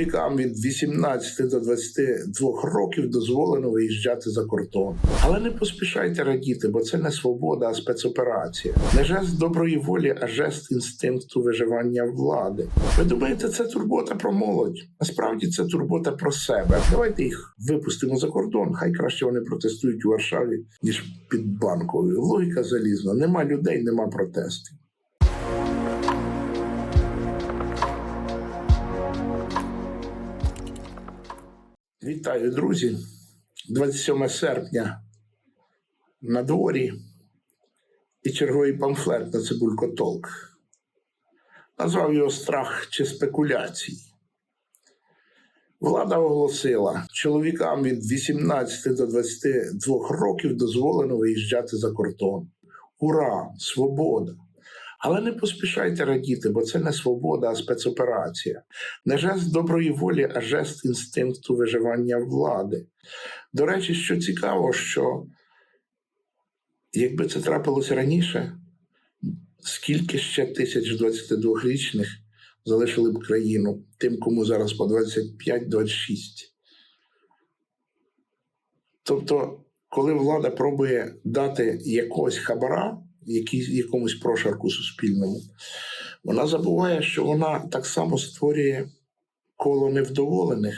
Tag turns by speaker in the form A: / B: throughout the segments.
A: Чоловікам від 18 до 22 років дозволено виїжджати за кордон. Але не поспішайте радіти, бо це не свобода, а спецоперація. Не жест доброї волі, а жест інстинкту виживання влади. Ви думаєте, це турбота про молодь? Насправді це турбота про себе. Давайте їх випустимо за кордон. Хай краще вони протестують у Варшаві, ніж під банковою. Логіка залізна. Нема людей, нема протестів. Вітаю, друзі. 27 серпня на дворі і черговий памфлет на Цибулько Толк. Назвав його страх чи спекуляції. Влада оголосила, чоловікам від 18 до 22 років дозволено виїжджати за кордон. Ура! Свобода! Але не поспішайте радіти, бо це не свобода, а спецоперація. Не жест доброї волі, а жест інстинкту виживання влади. До речі, що цікаво, що якби це трапилося раніше, скільки ще тисяч 22-річних залишили б країну тим, кому зараз по 25-26. Тобто, коли влада пробує дати якогось хабара, якомусь прошарку суспільному, вона забуває, що вона так само створює коло невдоволених,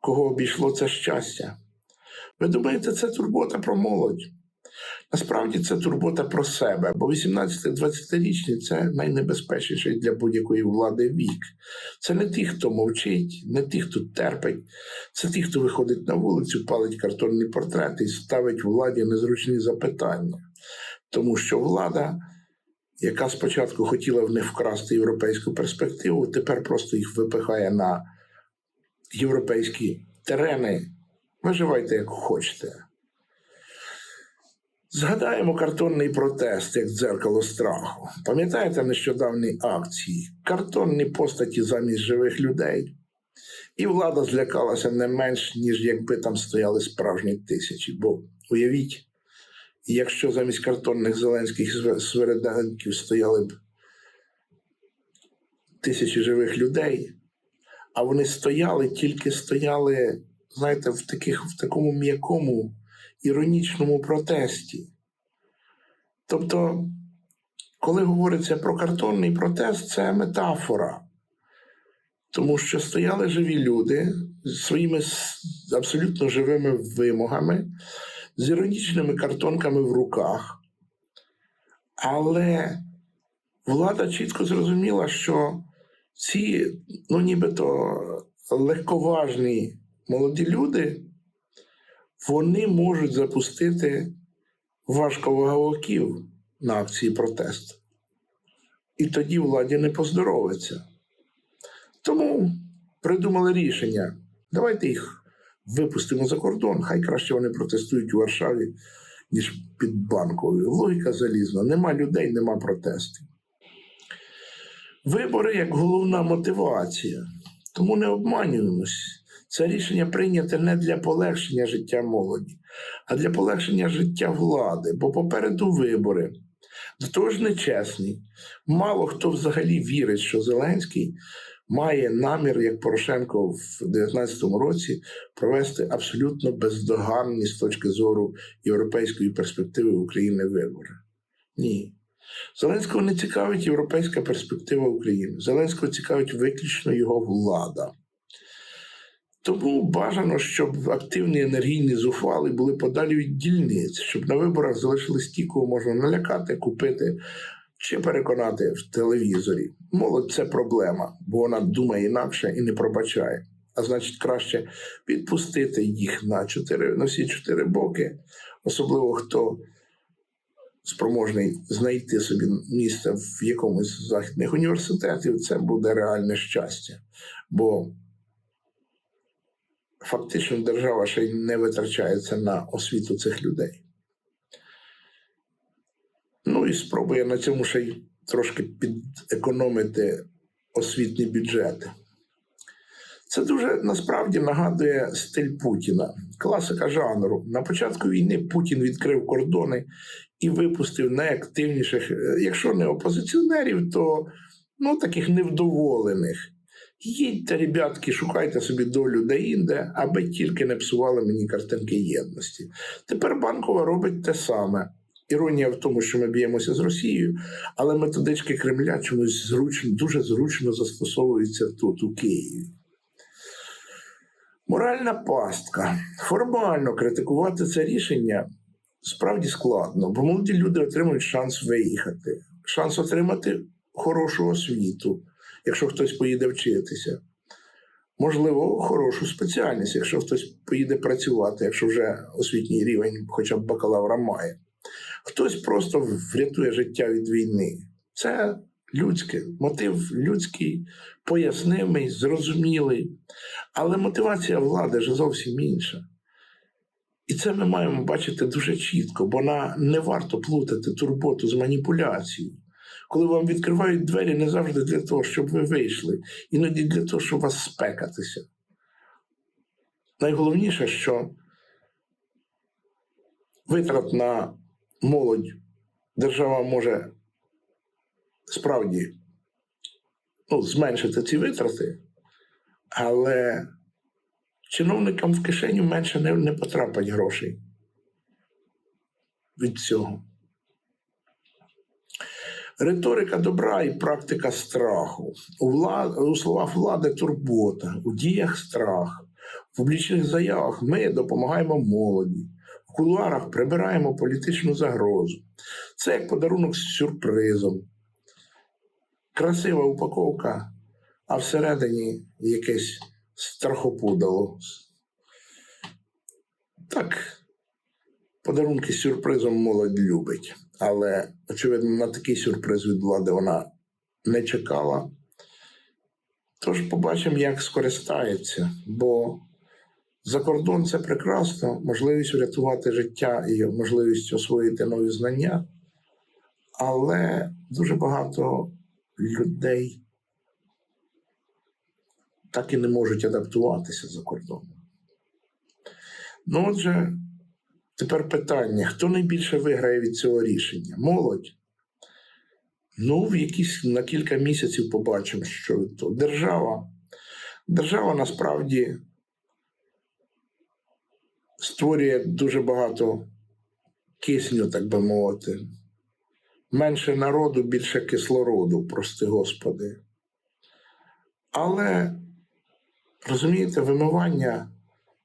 A: кого обійшло це щастя. Ви думаєте, це турбота про молодь? Насправді це турбота про себе, бо 18-20-річні це найнебезпечніший для будь-якої влади вік. Це не ті, хто мовчить, не ті, хто терпить, це ті, хто виходить на вулицю, палить картонні портрети і ставить владі незручні запитання. Тому що влада, яка спочатку хотіла в них вкрасти європейську перспективу, тепер просто їх випихає на європейські терени. Виживайте, як хочете. Згадаємо картонний протест як дзеркало страху. Пам'ятаєте нещодавні акції? Картонні постаті замість живих людей. І влада злякалася не менш, ніж якби там стояли справжні тисячі. Бо уявіть, якщо замість картонних зеленських све- свереданків стояли б тисячі живих людей, а вони стояли, тільки стояли, знаєте, в, таких, в такому м'якому іронічному протесті. Тобто, коли говориться про картонний протест, це метафора. Тому що стояли живі люди з своїми абсолютно живими вимогами, з іронічними картонками в руках. Але влада чітко зрозуміла, що ці, ну нібито легковажні молоді люди, вони можуть запустити важковаговиків на акції протесту. І тоді владі не поздоровиться. Тому придумали рішення. Давайте їх випустимо за кордон. Хай краще вони протестують у Варшаві, ніж під банковою. Логіка залізна. Нема людей, нема протестів. Вибори як головна мотивація. Тому не обманюємось. Це рішення прийняте не для полегшення життя молоді, а для полегшення життя влади, бо попереду вибори. До того ж нечесні. Мало хто взагалі вірить, що Зеленський має намір, як Порошенко в 2019 році, провести абсолютно бездоганні з точки зору європейської перспективи України вибори. Ні. Зеленського не цікавить європейська перспектива України. Зеленського цікавить виключно його влада. Тому бажано, щоб активні енергійні зухвали були подалі від дільниць, щоб на виборах залишились ті, кого можна налякати, купити чи переконати в телевізорі. Молодь це проблема, бо вона думає інакше і не пробачає. А значить, краще відпустити їх на чотири на всі чотири боки, особливо хто спроможний знайти собі місце в якомусь з західних університетів, це буде реальне щастя. Бо фактично держава ще й не витрачається на освіту цих людей. Спробує на цьому ще й трошки підекономити освітні бюджети. Це дуже насправді нагадує стиль Путіна, класика жанру. На початку війни Путін відкрив кордони і випустив найактивніших, е, якщо не опозиціонерів, то ну, таких невдоволених Їдьте, ребятки, шукайте собі долю де-інде, аби тільки не псували мені картинки єдності. Тепер банкова робить те саме. Іронія в тому, що ми б'ємося з Росією, але методички Кремля чомусь зручно, дуже зручно застосовуються тут, у Києві. Моральна пастка. Формально критикувати це рішення справді складно, бо молоді люди отримують шанс виїхати, шанс отримати хорошу освіту, якщо хтось поїде вчитися. Можливо, хорошу спеціальність, якщо хтось поїде працювати, якщо вже освітній рівень хоча б бакалавра має. Хтось просто врятує життя від війни. Це людське, мотив людський, пояснимий, зрозумілий. Але мотивація влади ж зовсім інша. І це ми маємо бачити дуже чітко, бо на, не варто плутати турботу з маніпуляцією. Коли вам відкривають двері не завжди для того, щоб ви вийшли, іноді для того, щоб вас спекатися. Найголовніше, що витрат на молодь держава може справді ну, зменшити ці витрати, але чиновникам в кишеню менше не, не потрапить грошей від цього. Риторика добра і практика страху. У, влад... у словах влади турбота, у діях страх, в публічних заявах ми допомагаємо молоді, кулуарах прибираємо політичну загрозу. Це як подарунок з сюрпризом. Красива упаковка, а всередині якесь страхопудало. Так, подарунки з сюрпризом молодь любить. Але, очевидно, на такий сюрприз від влади вона не чекала. Тож побачимо, як скористається. Бо за кордон це прекрасно, можливість врятувати життя і можливість освоїти нові знання. Але дуже багато людей так і не можуть адаптуватися за кордоном. Ну, отже, тепер питання: хто найбільше виграє від цього рішення? Молодь? Ну, в якісь на кілька місяців побачимо, що то держава. Держава насправді створює дуже багато кисню, так би мовити. Менше народу, більше кислороду, прости господи. Але розумієте, вимивання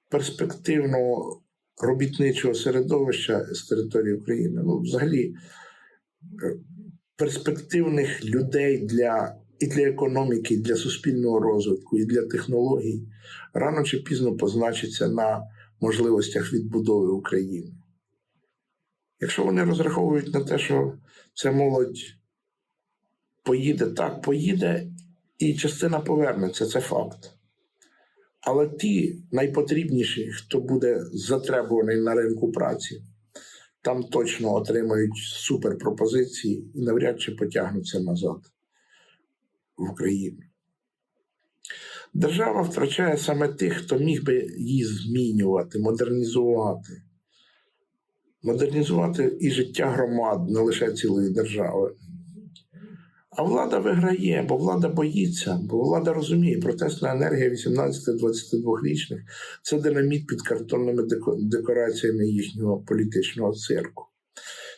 A: перспективного робітничого середовища з території України, ну, взагалі, е, перспективних людей для і для економіки, і для суспільного розвитку, і для технологій рано чи пізно позначиться на можливостях відбудови України. Якщо вони розраховують на те, що ця молодь поїде, так, поїде, і частина повернеться, це факт. Але ті найпотрібніші, хто буде затребуваний на ринку праці, там точно отримають суперпропозиції і навряд чи потягнуться назад в Україну. Держава втрачає саме тих, хто міг би її змінювати, модернізувати. Модернізувати і життя громад, не лише цілої держави. А влада виграє, бо влада боїться, бо влада розуміє, протестна енергія 18-22-річних це динаміт під картонними декораціями їхнього політичного цирку.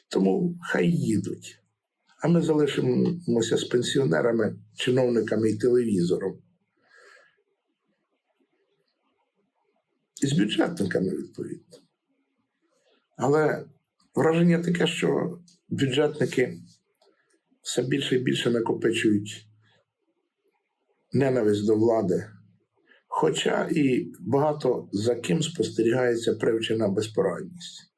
A: Тому хай їдуть. А ми залишимося з пенсіонерами, чиновниками і телевізором. І з бюджетниками, відповідно. Але враження таке, що бюджетники все більше і більше накопичують ненависть до влади. Хоча і багато за ким спостерігається привчена безпорадність.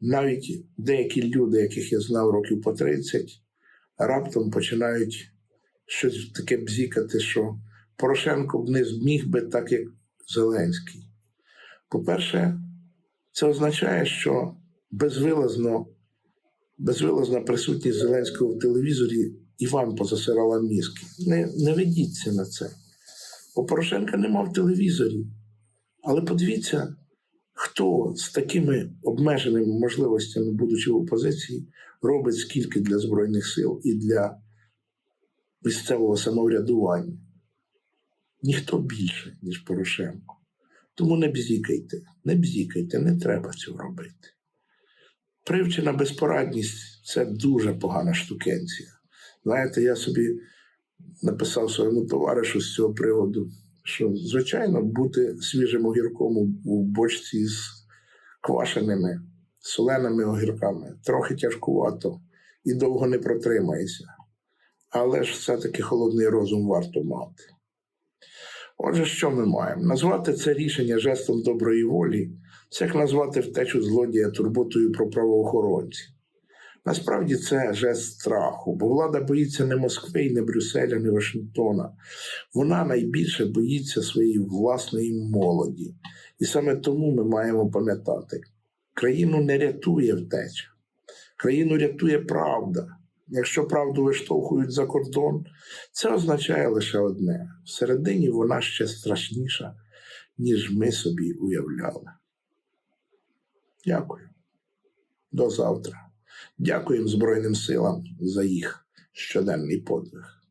A: Навіть деякі люди, яких я знав років по 30, раптом починають щось таке бзікати, що Порошенко б не зміг би так, як Зеленський. По-перше, це означає, що безвилазно безвилазна присутність Зеленського в телевізорі і вам позасирала мізки. Не, не ведіться на це. Бо Порошенка нема в телевізорі. Але подивіться, хто з такими обмеженими можливостями, будучи в опозиції, робить скільки для Збройних сил і для місцевого самоврядування. ніхто більше, ніж Порошенко. Тому не бзікайте, не бзікайте, не треба цього робити. Привчена безпорадність це дуже погана штукенція. Знаєте, я собі написав своєму товаришу з цього приводу, що, звичайно, бути свіжим огірком у- бочці з квашеними, соленими огірками трохи тяжкувато і довго не протримається. Але ж все-таки холодний розум варто мати. Отже, що ми маємо? Назвати це рішення жестом доброї волі це як назвати втечу злодія турботою про правоохоронців. Насправді це жест страху, бо влада боїться не Москви, не Брюсселя, не Вашингтона. Вона найбільше боїться своєї власної молоді. І саме тому ми маємо пам'ятати: країну не рятує втеча, країну рятує правда. Якщо правду виштовхують за кордон, це означає лише одне: всередині вона ще страшніша, ніж ми собі уявляли. Дякую. До завтра. Дякуємо Збройним силам за їх щоденний подвиг.